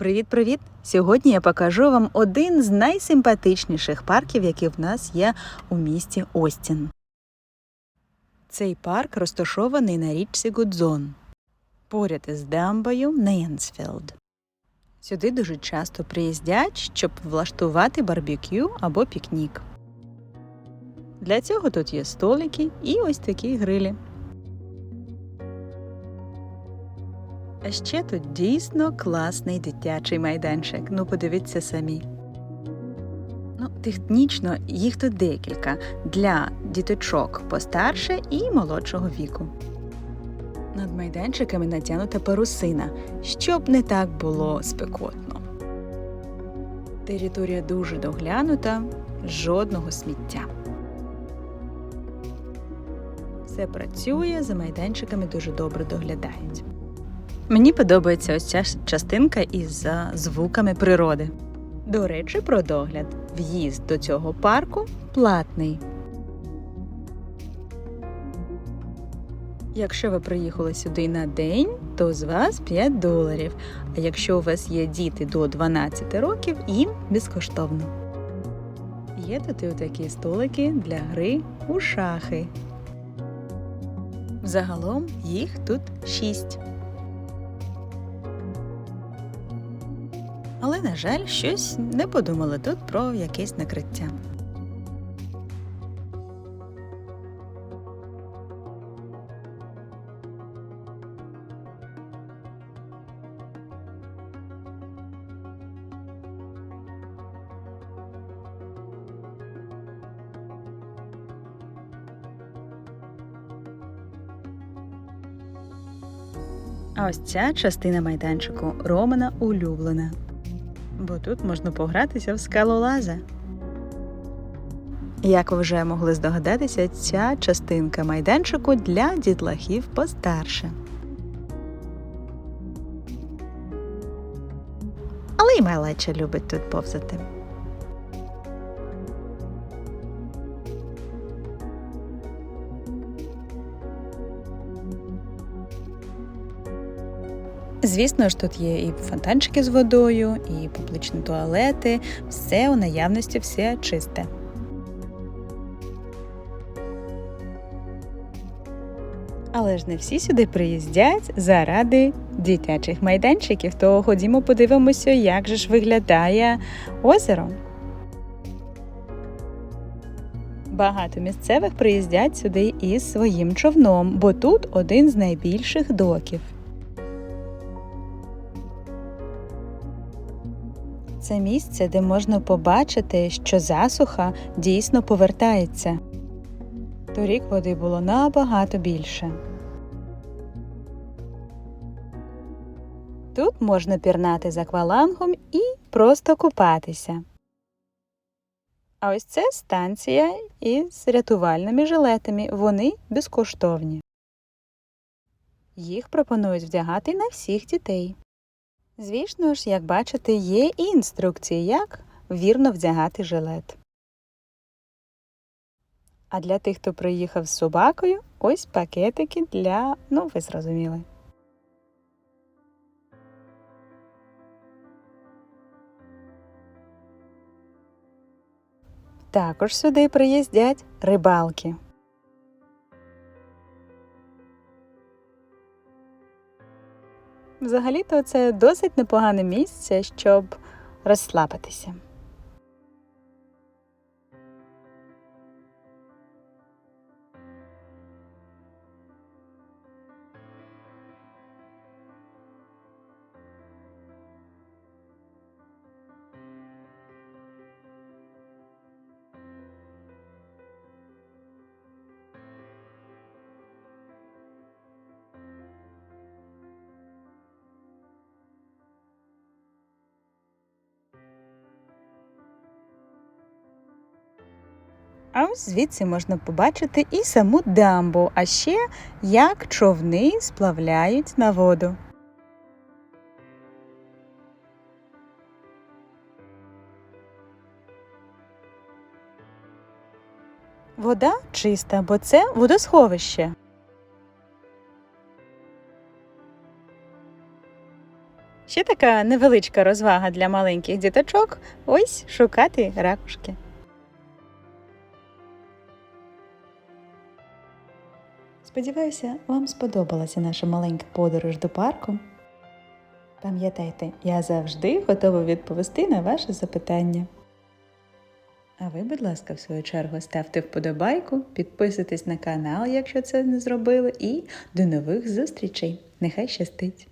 Привіт-привіт! Сьогодні я покажу вам один з найсимпатичніших парків, які в нас є у місті Остін. Цей парк розташований на річці Гудзон, поряд із дамбою Нейнсфілд. Сюди дуже часто приїздять, щоб влаштувати барбекю або пікнік. Для цього тут є столики і ось такі грилі. А ще тут дійсно класний дитячий майданчик. Ну, подивіться самі. Ну, технічно їх тут декілька для діточок постарше і молодшого віку. Над майданчиками натягнута парусина, щоб не так було спекотно. Територія дуже доглянута, жодного сміття. Все працює, за майданчиками дуже добре доглядають. Мені подобається ось ця частинка із е, звуками природи. До речі, про догляд. В'їзд до цього парку платний. Якщо ви приїхали сюди на день, то з вас 5 доларів. А якщо у вас є діти до 12 років, їм безкоштовно. Є тут і такі столики для гри у шахи. Загалом їх тут 6. Але, на жаль, щось не подумали тут про якесь накриття. А ось ця частина майданчику Романа улюблена бо тут можна погратися в скалолаза. Як ви вже могли здогадатися, ця частинка майданчику для дітлахів постарше. Але й малеча любить тут повзати. Звісно ж, тут є і фонтанчики з водою, і публічні туалети, все у наявності, все чисте. Але ж не всі сюди приїздять заради дитячих майданчиків, то ходімо подивимося, як же ж виглядає озеро. Багато місцевих приїздять сюди із своїм човном, бо тут один з найбільших доків. Це місце, де можна побачити, що засуха дійсно повертається. Торік води було набагато більше. Тут можна пірнати з аквалангом і просто купатися. А ось це станція із рятувальними жилетами. Вони безкоштовні. Їх пропонують вдягати на всіх дітей. Звісно ж, як бачите, є і інструкції, як вірно вдягати жилет. А для тих, хто приїхав з собакою, ось пакетики для, ну, ви зрозуміли. Також сюди приїздять рибалки. Взагалі-то це досить непогане місце, щоб розслабитися. А ось звідси можна побачити і саму дамбу, а ще як човни сплавляють на воду. Вода чиста, бо це водосховище. Ще така невеличка розвага для маленьких діточок ось шукати ракушки. Сподіваюся, вам сподобалася наша маленька подорож до парку. Пам'ятайте, я завжди готова відповісти на ваші запитання. А ви, будь ласка, в свою чергу ставте вподобайку, підписуйтесь на канал, якщо це не зробили, і до нових зустрічей! Нехай щастить!